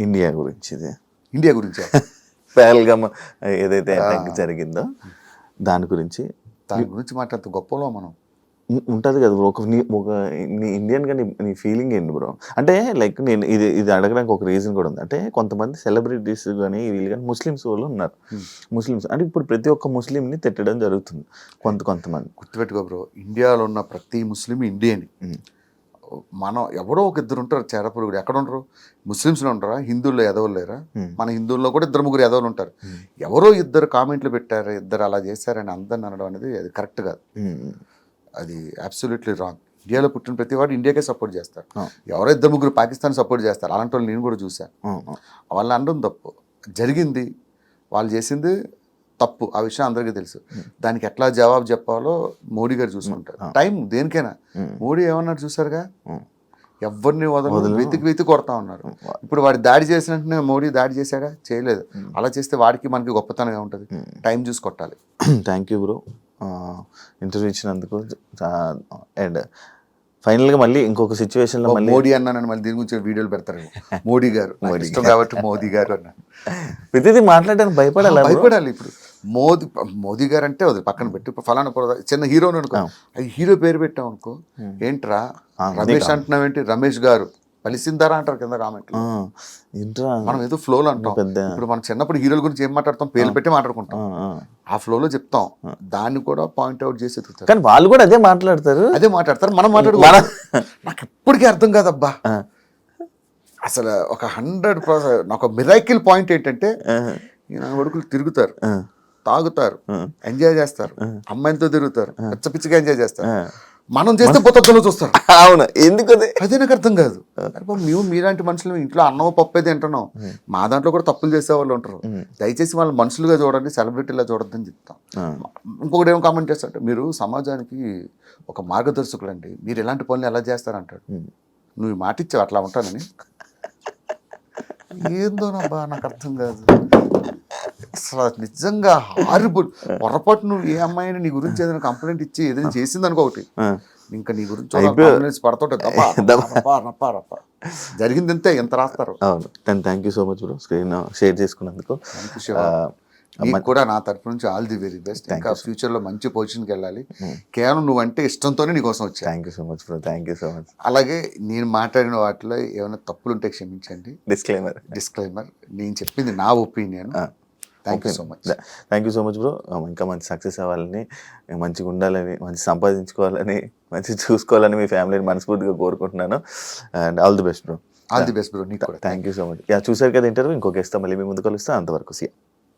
India గురించి ఇది. India గురించి? పహల్గామ్ ఏదైతే అటాక్ జరిగిందో దాని గురించి. దాని గురించి మాట్లాడితే గొప్పలో మనం. ఉంటది కదా బ్రో. ఒక నీ ఒక నీ ఇండియన్గా నీ నీ ఫీలింగ్ ఏంటి బ్రో? అంటే లైక్ నేను ఇది ఇది అడగడానికి ఒక రీజన్ కూడా ఉంది. అంటే కొంతమంది సెలబ్రిటీస్ కానీ వీళ్ళు కానీ ముస్లిమ్స్ వాళ్ళు ఉన్నారు. ముస్లిమ్స్. అంటే ఇప్పుడు ప్రతి ఒక్క ముస్లింని తిట్టడం జరుగుతుంది. కొంత కొంతమంది. గుర్తుపెట్టుకో బ్రో. ఇండియాలో ఉన్న ప్రతి ముస్లిం ఇండియన్. మనం ఎవరో ఒక ఇద్దరు ఉంటారు చేరపురుగుడు ఎక్కడ ఉంటారు ముస్లిమ్స్లో ఉంటారా? హిందువుల్లో ఎదవలు లేరా. మన హిందువుల్లో కూడా ఇద్దరు ముగ్గురు ఎదవలు ఉంటారు. ఎవరో ఇద్దరు కామెంట్లు పెట్టారు ఇద్దరు అలా చేశారని అందరిని అనడం అనేది అది కరెక్ట్ కాదు. అది అబ్సల్యూట్లీ రాంగ్ ఇండియాలో పుట్టిన ప్రతి వాడు ఇండియాకే సపోర్ట్ చేస్తారు. ఎవరో ఇద్దరు ముగ్గురు పాకిస్తాన్ సపోర్ట్ చేస్తారు. అలాంటి వాళ్ళు నేను కూడా చూశాను. వాళ్ళు అనడం తప్పు. జరిగింది. వాళ్ళు చేసింది తప్పు. ఆ విషయం అందరికీ తెలుసు. దానికి ఎట్లా జవాబు చెప్పాలో మోడీ గారు చూసుకుంటారు. టైం దేనికైనా. మోడీ ఏమన్నారు చూసారుగా. ఎవరిని వదలు వదలను. వెతికి వెతికి కొడతా ఉన్నారు. ఇప్పుడు వాడి దాడి చేసిన వెంటనే మోడీ దాడి చేశాడా? చేయలేదు. అలా చేస్తే వాడికి మనకి గొప్పతనంగా ఉంటుంది. టైం చూసి కొట్టాలి. థ్యాంక్ యూ బ్రో ఇంటర్వ్యూ ఇచ్చినందుకు అండ్ ఫైనల్గా మళ్ళీ ఇంకొక సిచ్యువేషన్లో మళ్ళీ మోడీ అన్నానని మళ్ళీ దీని గురించి వీడియోలు పెడతారు మోడీ గారు. ఇష్టం కాబట్టి మోదీ గారు అన్న. ప్రతిదీ మాట్లాడడానికి భయపడాలి? భయపడాలి ఇప్పుడు. మోదీ మోదీ గారు అంటే వదిలి పక్కన పెట్టి. ఫలానా చిన్న హీరోని అనుకో. హీరో పేరు పెట్టాం అనుకో. ఏంట్రా? రమేష్ అంటున్నావేంటి? రమేష్ గారు. పలిసిందారా అంటారు కింద కామెంట్ మనం ఏదో ఫ్లోలో అంటాం. ఇప్పుడు మనం చిన్నప్పుడు హీరోల గురించి ఏం మాట్లాడతాం? పేర్లు పెట్టి మాట్లాడుకుంటాం. ఆ, ఫ్లోలో చెప్తాం. దాన్ని కూడా పాయింట్ అవుట్ చేసి ఎత్తుతారు కానీ వాళ్ళు కూడా అదే మాట్లాడతారు. అదే మాట్లాడతారు. మనం మాట్లాడు మన- నాకు ఇప్పటికీ అర్థం కాదబ్బా. అసలు ఒక హండ్రెడ్ పర్సెంట్ ఒక మిరాకిల్ పాయింట్ ఏంటంటే ఈయన కొడుకులు తిరుగుతారు. తాగుతారు. ఎంజాయ్ చేస్తారు అమ్మాయిలతో తిరుగుతారు పిచ్చ పిచ్చిగా ఎంజాయ్ చేస్తారు. మనం చేస్తే పొద్దులో చూస్తారు. అవును ఎందుకు అదే? నాకు అర్థం కాదు. మేము మీలాంటి మనుషులు ఇంట్లో అన్నం పప్పు అయితే తింటున్నాం మా దాంట్లో కూడా తప్పులు చేసే వాళ్ళు ఉంటారు దయచేసి వాళ్ళు మనుషులుగా చూడండి సెలబ్రిటీలా చూడొద్దని చెప్తాం. ఇంకొకటి ఏం కామెంట్ చేస్తారంటే మీరు సమాజానికి ఒక మార్గదర్శకులు అండి మీరు ఎలాంటి పనులు ఎలా చేస్తారంటాడు. నువ్వు మాట ఇచ్చావు అట్లా ఉంటానని. ఏందోనబ్బా నాకు అర్థం కాదు. అసలు నిజంగా హారిబుల్. పొరపాటు నువ్వు ఏ అమ్మాయిని నీ గురించి ఏదైనా కంప్లైంట్ ఇచ్చి ఏదైనా చేసింది అనుకో ఒకటి. ఇంకా నీ గురించి. జరిగింది అంతే ఎంత రాస్తారు? అవును. Thank you so much bro. Screen share చేసుకున్నందుకు. నీకు కూడా నా తరపు నుంచి ఆల్ ది వెరీ బెస్ట్. ఇంకా ఫ్యూచర్లో మంచి పొజిషన్కి వెళ్ళాలి. కేవలం నువ్వంటే ఇష్టంతోనే నీకోసం వచ్చా. Thank you so much bro thank you so much అలాగే నేను మాట్లాడిన వాటిలో ఏమైనా తప్పులు ఉంటే క్షమించండి. డిస్క్లైమర్ డిస్క్లైమర్ నేను చెప్పింది నా opinion. Thank you so much thank you so much bro ఇంకా మంచి సక్సెస్ అవ్వాలని మంచిగా ఉండాలని మంచి సంపాదించుకోవాలని మంచి చూసుకోవాలని మీ ఫ్యామిలీని మనస్ఫూర్తిగా కోరుకుంటున్నాను. And all the best bro all the best bro నీకు thank you so much yeah చూసారు కదా ఇంటర్వ్యూ ఇంకొక ఇస్తాం. మళ్ళీ మీ ముందు కలుస్తా. అంతవరకు సీ